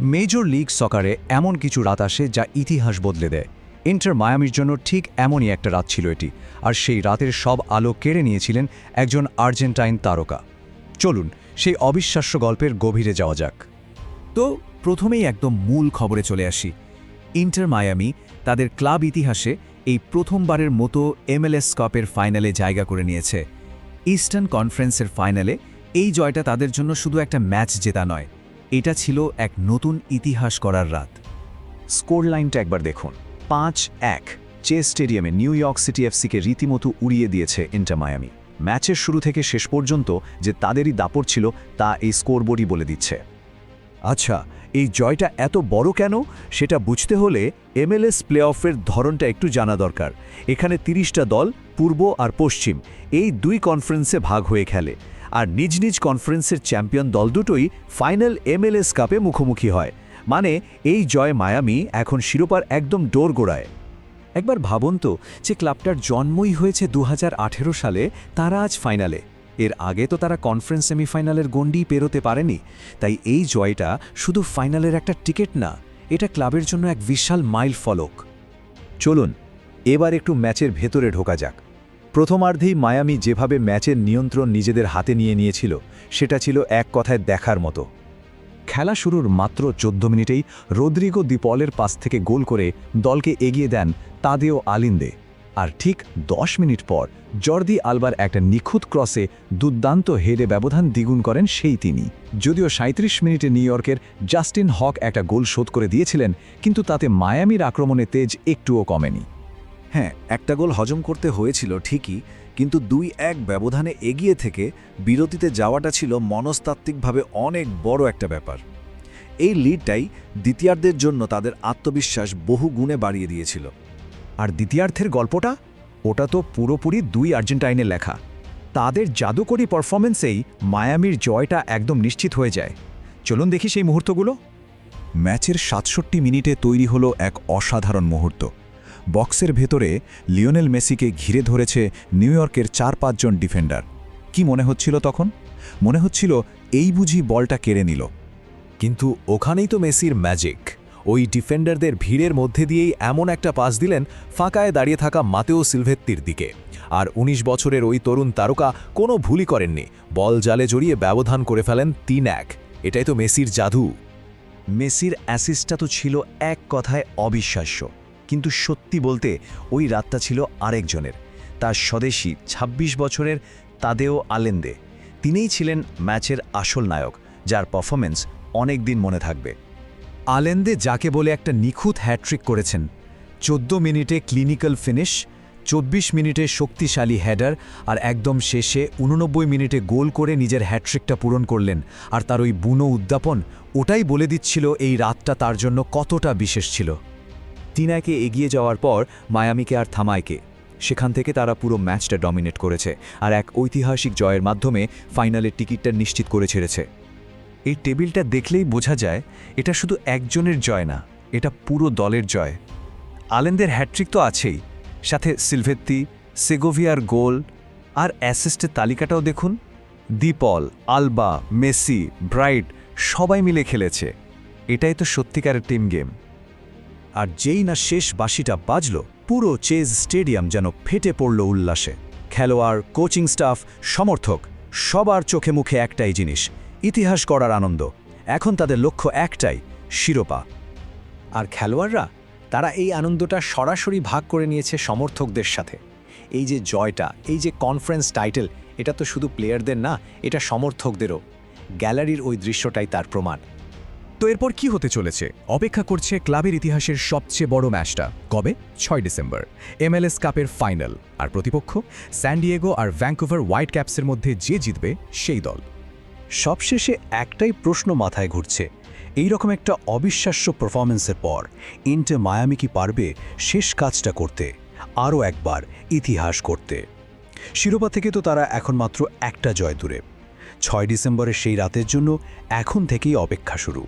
Major league সকারে এমন কিছু রাত আসে যা ইতিহাস বদলে দেয়। ইন্টার মায়ামির জন্য ঠিক এমনই একটা রাত ছিল এটি, আর সেই রাতের সব আলো কেড়ে নিয়েছিলেন একজন আর্জেন্টাইন তারকা। চলুন, সেই অবিশ্বাস্য গল্পের গভীরে যাওয়া যাক। তো, প্রথমেই একদম মূল খবরে চলে আসি। ইন্টার মায়ামি তাদের ক্লাব ইতিহাসে এই প্রথমবারের মতো এমএলএস কাপের ফাইনালে জায়গা করে নিয়েছে। ইস্টার্ন কনফারেন্সের ফাইনালে এই জয়টা তাদের জন্য শুধু একটা ম্যাচ জেতা নয় এটা ছিল এক নতুন ইতিহাস করার রাত। স্কোর লাইনটা একবার দেখুন। পাঁচ, এক। চে স্টেডিয়ামে নিউ ইয়র্ক সিটি এফসিকে রীতিমতো উড়িয়ে দিয়েছে ইন্টার মায়ামি। ম্যাচের শুরু থেকে শেষ পর্যন্ত যে তাদেরই দাপট ছিল, তা এই স্কোরবোর্ডই বলে দিচ্ছে। আচ্ছা এই জয়টা এত বড় কেন? সেটা বুঝতে হলে এমএলএস প্লে অফের ধরনটা একটু জানা দরকার। এখানে তিরিশটা দল, পূর্ব আর পশ্চিম, এই দুই কনফারেন্সে ভাগ হয়ে খেলে। আর নিজ নিজ কনফারেন্সের চ্যাম্পিয়ন দল দুটোই ফাইনাল এমএলএস কাপে মুখোমুখি হয়। মানে এই জয় মায়ামি এখন শিরোপার একদম ডোর গোড়ায়। একবার ভাবুন তো যে ক্লাবটার জন্মই হয়েছে দু হাজার আঠেরো সালে, তারা আজ ফাইনালে। এর আগে তো তারা কনফারেন্স সেমিফাইনালের গণ্ডি পেরোতে পারেনি। তাই এই জয়টা শুধু ফাইনালের একটা টিকিট না, এটা ক্লাবের জন্য এক বিশাল মাইল ফলক চলুন, এবার একটু ম্যাচের ভেতরে ঢোকা যাক। প্রথমার্ধেই মায়ামি যেভাবে ম্যাচের নিয়ন্ত্রণ নিজেদের হাতে নিয়ে নিয়েছিল, সেটা ছিল এক কথায় দেখার মতো। খেলা শুরুর মাত্র চোদ্দ মিনিটেই রদ্রিগো দিপলের পাস থেকে গোল করে দলকে এগিয়ে দেন তাদেও আলিন্দে। আর ঠিক দশ মিনিট পর জর্দি আলবার একটা নিখুঁত ক্রসে দুর্দান্ত হেডে ব্যবধান দ্বিগুণ করেন সেই তিনি। যদিও সাঁত্রিশ মিনিটে নিউ ইয়র্কের জাস্টিন হক একটা গোল শোধ করে দিয়েছিলেন, কিন্তু তাতে মায়ামির আক্রমণে তেজ একটুও কমেনি। হ্যাঁ একটা গোল হজম করতে হয়েছিল ঠিকই, কিন্তু দুই এক ব্যবধানে এগিয়ে থেকে বিরতিতে যাওয়াটা ছিল মনস্তাত্ত্বিকভাবে অনেক বড় একটা ব্যাপার। এই লিডটাই দ্বিতীয়ার্ধের জন্য তাদের আত্মবিশ্বাস বহু গুণে বাড়িয়ে দিয়েছিল। আর দ্বিতীয়ার্ধের গল্পটা? ওটা তো পুরোপুরি দুই আর্জেন্টাইনের লেখা। তাদের জাদুকরী পারফরমেন্সেই মায়ামির জয়টা একদম নিশ্চিত হয়ে যায়। চলুন দেখি সেই মুহূর্তগুলো। ম্যাচের সাতষট্টি মিনিটে তৈরি হলো এক অসাধারণ মুহূর্ত। বক্সের ভেতরে লিওনেল মেসিকে ঘিরে ধরেছে নিউ ইয়র্কের চার পাঁচজন ডিফেন্ডার। কি মনে হচ্ছিল তখন? মনে হচ্ছিল এই বুঝি বলটা কেড়ে নিল। কিন্তু ওখানেই তো মেসির ম্যাজিক। ওই ডিফেন্ডারদের ভিড়ের মধ্যে দিয়েই এমন একটা পাস দিলেন ফাঁকায় দাঁড়িয়ে থাকা মাতেও সিলভেত্তির দিকে। আর ১৯ বছরের ওই তরুণ তারকা কোনো ভুলই করেননি। বল জালে জড়িয়ে ব্যবধান করে ফেলেন তিন এক। এটাই তো মেসির জাদু। মেসির অ্যাসিস্টটা তো ছিল এক কথায় অবিশ্বাস্য। কিন্তু সত্যি বলতে ওই রাতটা ছিল আরেকজনের। তার স্বদেশী ২৬ বছরের তাদেও আলেন্দে। তিনিই ছিলেন ম্যাচের আসল নায়ক, যার পারফরমেন্স অনেক দিন মনে থাকবে। আলেন্দে যাকে বলে একটা নিখুঁত হ্যাট্রিক করেছেন, চোদ্দ মিনিটে ক্লিনিক্যাল ফিনিশ, চব্বিশ মিনিটে শক্তিশালী হেডার আর একদম শেষে উননব্বই মিনিটে গোল করে নিজের হ্যাট্রিকটা পূরণ করলেন। আর তার ওই বুনো উদ্যাপন ওটাই বলে দিচ্ছিল এই রাতটা তার জন্য কতটা বিশেষ ছিল। তিনাকে এগিয়ে যাওয়ার পর মায়ামিকে আর থামায়কে। সেখান থেকে তারা পুরো ম্যাচটা ডমিনেট করেছে আর এক ঐতিহাসিক জয়ের মাধ্যমে ফাইনালের টিকিটটা নিশ্চিত করে ছেড়েছে। এই টেবিলটা দেখলেই বোঝা যায়, এটা শুধু একজনের জয় না, এটা পুরো দলের জয়। আলেনদের হ্যাট্রিক তো আছেই, সাথে সিলভেত্তি, সেগোভিয়ার গোল আর অ্যাসিস্টের তালিকাটাও দেখুন। দীপল, আলবা, মেসি, ব্রাইট সবাই মিলে খেলেছে। এটাই তো সত্যিকারের টিম গেম। আর যেই না শেষ বাঁশিটা বাজল, পুরো চেজ স্টেডিয়াম যেন ফেটে পড়ল উল্লাসে। খেলোয়াড়, কোচিং স্টাফ, সমর্থক, সবার চোখে মুখে একটাই জিনিস, ইতিহাস করার আনন্দ। এখন তাদের লক্ষ্য একটাই, শিরোপা। আর খেলোয়াড়রা? তারা এই আনন্দটা সরাসরি ভাগ করে নিয়েছে সমর্থকদের সাথে। এই যে জয়টা, এই যে কনফারেন্স টাইটেল এটা তো শুধু প্লেয়ারদের না, এটা সমর্থকদেরও। গ্যালারির ওই দৃশ্যটাই তার প্রমাণ। এরপর কি হতে চলেছে? অপেক্ষা করছে ক্লাবের ইতিহাসের সবচেয়ে বড় ম্যাচটা। কবে? ছয় ডিসেম্বর। এমএলএস কাপের ফাইনাল। আর প্রতিপক্ষ? স্যান্ডিয়েগো আর ভ্যাঙ্কুভার হোয়াইট ক্যাপসের মধ্যে যে জিতবে, সেই দল। সবশেষে একটাই প্রশ্ন মাথায় ঘুরছে। এই রকম একটা অবিশ্বাস্য পারফরমেন্সের পর ইন্টে মায়ামি কি পারবে শেষ কাজটা করতে? আরও একবার ইতিহাস করতে শিরোপা থেকে তো তারা এখন মাত্র একটা জয় দূরে। ছয় ডিসেম্বরের সেই রাতের জন্য এখন থেকেই অপেক্ষা শুরু।